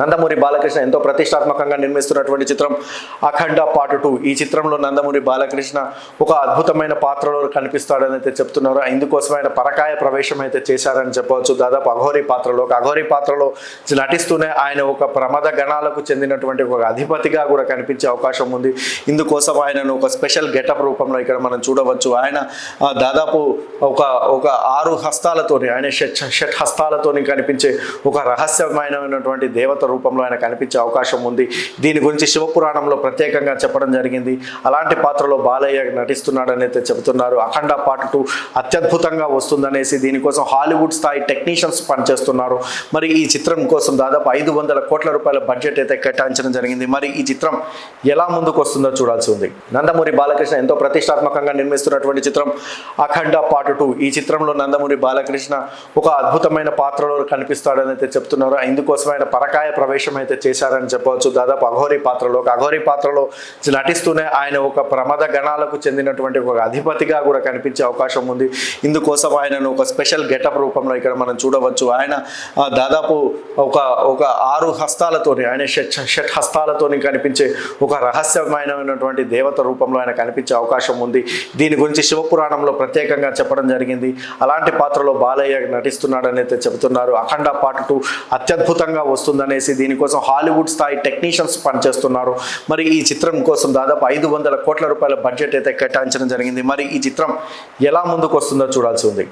నందమూరి బాలకృష్ణ ఎంతో ప్రతిష్టాత్మకంగా నిర్మిస్తున్నటువంటి చిత్రం అఖండ పార్ట్ టూ. ఈ చిత్రంలో నందమూరి బాలకృష్ణ ఒక అద్భుతమైన పాత్రలో కనిపిస్తాడని అయితే చెప్తున్నారు. ఇందుకోసం ఆయన పరకాయ ప్రవేశం అయితే చేశారని చెప్పవచ్చు. దాదాపు అఘోరి పాత్రలో ఒక అఘోరి పాత్రలో నటిస్తూనే ఆయన ఒక ప్రమాద గణాలకు చెందినటువంటి ఒక అధిపతిగా కూడా కనిపించే అవకాశం ఉంది. ఇందుకోసం ఆయనను ఒక స్పెషల్ గెటప్ రూపంలో ఇక్కడ మనం చూడవచ్చు. ఆయన దాదాపు ఒక ఒక ఆరు హస్తాలతోని ఆయన షట్ షట్ హస్తాలతోని కనిపించే ఒక రహస్యమైనటువంటి దేవత రూపంలో ఆయన కనిపించే అవకాశం ఉంది. దీని గురించి శివపురాణంలో ప్రత్యేకంగా చెప్పడం జరిగింది. అలాంటి పాత్రలో బాలయ్య నటిస్తున్నాడని అయితే చెబుతున్నారు. అఖండ పార్ట్ టూ అత్యద్భుతంగా వస్తుందనేసి దీనికోసం హాలీవుడ్ స్థాయి టెక్నీషియన్స్ పనిచేస్తున్నారు. మరి ఈ చిత్రం కోసం దాదాపు ఐదు వందల కోట్ల రూపాయల బడ్జెట్ అయితే కేటాయించడం జరిగింది. మరి ఈ చిత్రం ఎలా ముందుకు వస్తుందో చూడాల్సి ఉంది. నందమూరి బాలకృష్ణ ఎంతో ప్రతిష్టాత్మకంగా నిర్మిస్తున్నటువంటి చిత్రం అఖండ పార్ట్ టూ. ఈ చిత్రంలో నందమూరి బాలకృష్ణ ఒక అద్భుతమైన పాత్రలో కనిపిస్తాడని అయితే చెప్తున్నారు. ఇందుకోసం ఆయన పరకాయ ప్రవేశం అయితే చేశారని చెప్పవచ్చు. దాదాపు అఘోరి పాత్రలో ఒక అఘోరి పాత్రలో నటిస్తూనే ఆయన ఒక ప్రమాద గణాలకు చెందినటువంటి ఒక అధిపతిగా కూడా కనిపించే అవకాశం ఉంది. ఇందుకోసం ఆయనను ఒక స్పెషల్ గెటప్ రూపంలో ఇక్కడ మనం చూడవచ్చు. ఆయన ఆ, దాదాపు ఒక ఒక ఆరు హస్తాలతోని ఆయన షట్ షట్ హస్తాలతోని కనిపించే ఒక రహస్యమైనటువంటి దేవత రూపంలో ఆయన కనిపించే అవకాశం ఉంది. దీని గురించి శివపురాణంలో ప్రత్యేకంగా చెప్పడం జరిగింది. అలాంటి పాత్రలో బాలయ్య నటిస్తున్నాడని అయితే చెబుతున్నారు. అఖండ పార్ట్ టూ అత్యద్భుతంగా వస్తుందనేసి దీనికోసం హాలీవుడ్ స్థాయి టెక్నీషియన్స్ పనిచేస్తున్నారు. మరి ఈ చిత్రం కోసం దాదాపు ఐదు వందల కోట్ల రూపాయల బడ్జెట్ అయితే కేటాయించడం జరిగింది. మరి ఈ చిత్రం ఎలా ముందుకు వస్తుందో చూడాల్సి ఉంది.